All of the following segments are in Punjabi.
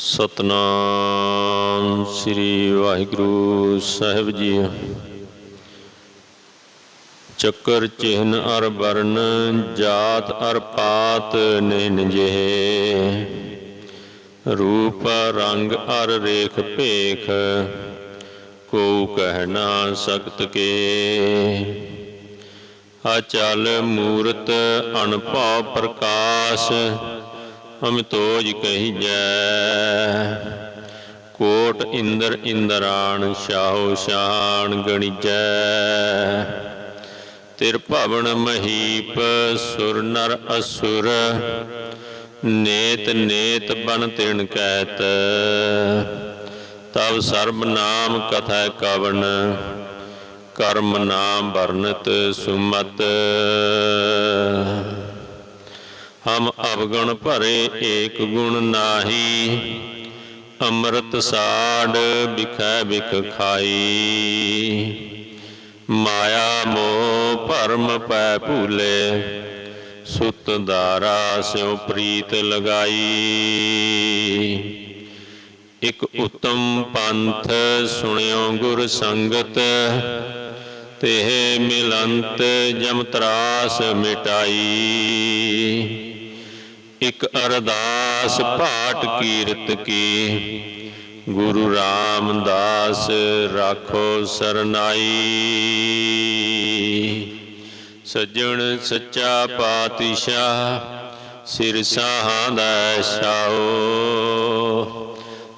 ਸਤਨਾਮ ਸ੍ਰੀ ਵਾਹਿਗੁਰੂ ਸਾਹਿਬ ਜੀ। ਚੱਕਰ ਚਿਹਨ ਅਰ ਵਰਨ ਜਾਤ ਅਰ ਪਾਤ ਨੈਨ ਜਿਹੇ। ਰੂਪ ਰੰਗ ਅਰ ਰੇਖ ਭੇਖ ਕੋ ਕਹਿ ਨਾ ਸਕਤ ਕੇ। ਅਚਲ ਮੂਰਤ ਅਨਭਉ ਪ੍ਰਕਾਸ਼ ਅਮਿਤੋਜ ਕਹੀਜੈ। ਕੋਟ ਇੰਦਰ ਇੰਦਰਾਣ, ਸ਼ਾਹੋ ਸ਼ਾਨ ਗਣੀਜੈ। ਤਿਰ ਭਵਨ ਮਹੀਪ, ਸੁਰ ਨਰ ਅਸੁਰ। ਨੇਤ ਨੇਤ ਬਨ ਤਿਣ ਕਹਿਤ ਤਬ ਸਰਬ ਨਾਮ ਕਥਾ ਕਵਨ। ਕਰਮ ਨਾਮ ਵਰਨਤ ਸੁਮਤ। ਹਮ ਅਵਗਣ ਭਰੇ ਏਕ ਗੁਣ ਨਾਹੀ, ਅੰਮ੍ਰਿਤ ਸਾਡ ਬਿਖੈ ਵਿਖ ਖਾਈ। ਮਾਇਆ ਮੋਹ ਭਰਮ ਪੈ ਭੂਲੇ, ਸੁਤ ਦਾਰਾ ਸਿਉ ਪ੍ਰੀਤ ਲਗਾਈ। ਇਕ ਉਤਮ ਪੰਥ ਸੁਣਿਓ ਗੁਰ ਸੰਗਤ ਤੇ ਮਿਲੰਤ ਜਮ ਤਰਾਸ ਮਿਟਾਈ। ਇਕ ਅਰਦਾਸ ਪਾਟ ਕੀਰਤ ਕੀ। ਗੁਰੂ ਰਾਮਦਾਸ ਰਾਖੋ ਸਰਨਾਈ। ਸੱਜਣ ਸੱਚਾ ਪਾਤਸ਼ਾਹ ਸਿਰ ਸਾਹਾਂ ਦਾ ਛਾਓ।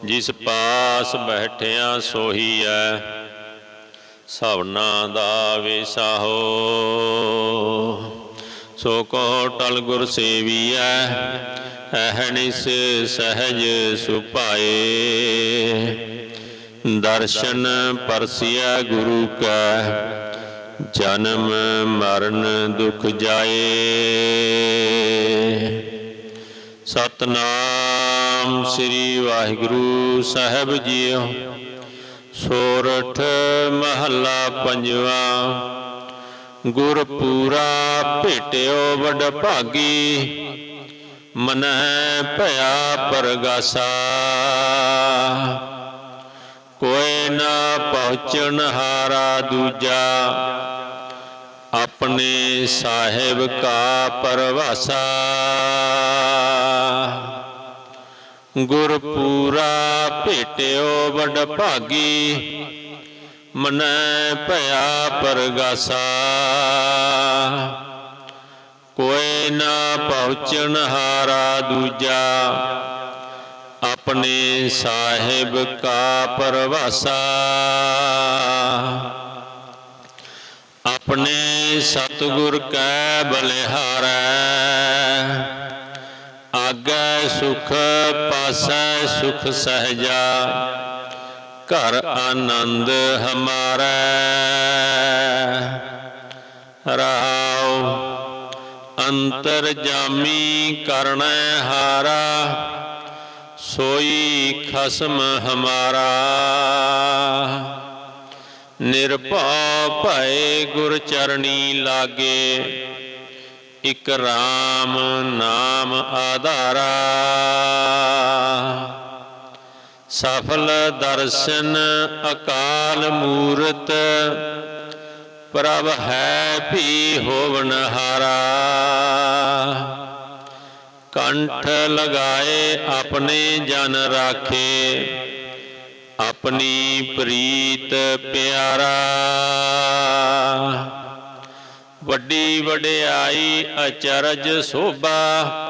ਜਿਸ ਪਾਸ ਬੈਠਿਆ ਸੋਹੀ ਐ ਸਭਨਾ ਦਾ ਵਿਸਾਹੋ ਸੋ ਕੋ ਟਲ ਗੁਰ ਸੇਵੀਐ ਅਹਨਿਸ ਸਹਜ ਸੁਪਾਏ ਦਰਸ਼ਨ ਪਰਸਿਆ ਗੁਰੂ ਕੈ, ਜਨਮ ਮਰਨ ਦੁਖ ਜਾਏ। ਸਤਨਾਮ ਸ੍ਰੀ ਵਾਹਿਗੁਰੂ ਸਾਹਿਬ ਜੀਓ, ਸੋਰਠ ਮਹੱਲਾ ਪੰਜਵਾ। ਗੁਰ ਪੂਰਾ ਭੇਟਿਓ ਵਡ ਭਾਗੀ ਮਨਹਿ ਭਇਆ ਪਰਗਾਸਾ। ਕੋਈ ਨਾ ਪਹੁੰਚਣ ਹਾਰਾ ਦੂਜਾ, ਆਪਣੇ ਸਾਹਿਬ ਕਾ ਪਰਵਾਸਾ। ਗੁਰ ਪੂਰਾ ਭੇਟਿਓ ਵਡ ਭਾਗੀ ਮਨੈ ਭਇਆ ਪਰਗਾਸਾ। ਕੋਈ ਨਾ ਪਹੁੰਚਣ ਹਾਰਾ ਦੂਜਾ। ਆਪਣੇ ਸਾਹਿਬ ਕਾ ਪਰਵਾਸਾ। ਆਪਣੇ ਸਤਿਗੁਰ ਕੈ ਬਲਿਹਾਰੈ। ਆਗੈ ਸੁਖ ਪਾਸੈ ਸੁਖ ਸਹਜਾ। ਘਰ ਆਨੰਦ ਹਮਾਰਾ। ਰਹਾਉ ਅੰਤਰ ਜਾਮੀ ਕਰਣੈ ਹਾਰਾ। ਸੋਈ ਖਸਮ ਹਮਾਰਾ। ਨਿਰਭਉ ਭਏ ਗੁਰ ਚਰਣੀ ਲਾਗੇ। ਇਕ RAM ਨਾਮ ਆਧਾਰਾ। ਸਫਲ ਦਰਸ਼ਨ ਅਕਾਲ ਮੂਰਤ, ਪ੍ਰਭ ਹੈ ਵੀ ਹੋਵਨ ਹਾਰਾ। ਕੰਠ ਲਗਾਏ ਆਪਣੇ ਜਨ ਰਾਖੇ, ਆਪਣੀ ਪ੍ਰੀਤ ਪਿਆਰਾ। ਵੱਡੀ ਵਡਿਆਈ ਅਚਰਜ ਸੋਭਾ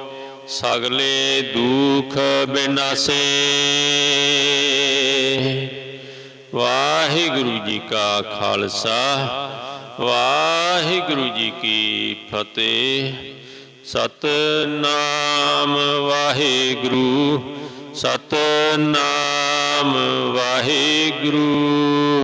ਸਗਲੇ ਦੁਖ ਬਿਨਾਸੇ। ਵਾਹਿਗੁਰੂ ਜੀ ਕਾ ਖਾਲਸਾ, ਵਾਹਿਗੁਰੂ ਜੀ ਕੀ ਫਤਿਹ। ਸਤਨਾਮ ਵਾਹਿਗੁਰੂ ਸਤਨਾਮ ਵਾਹਿਗੁਰੂ।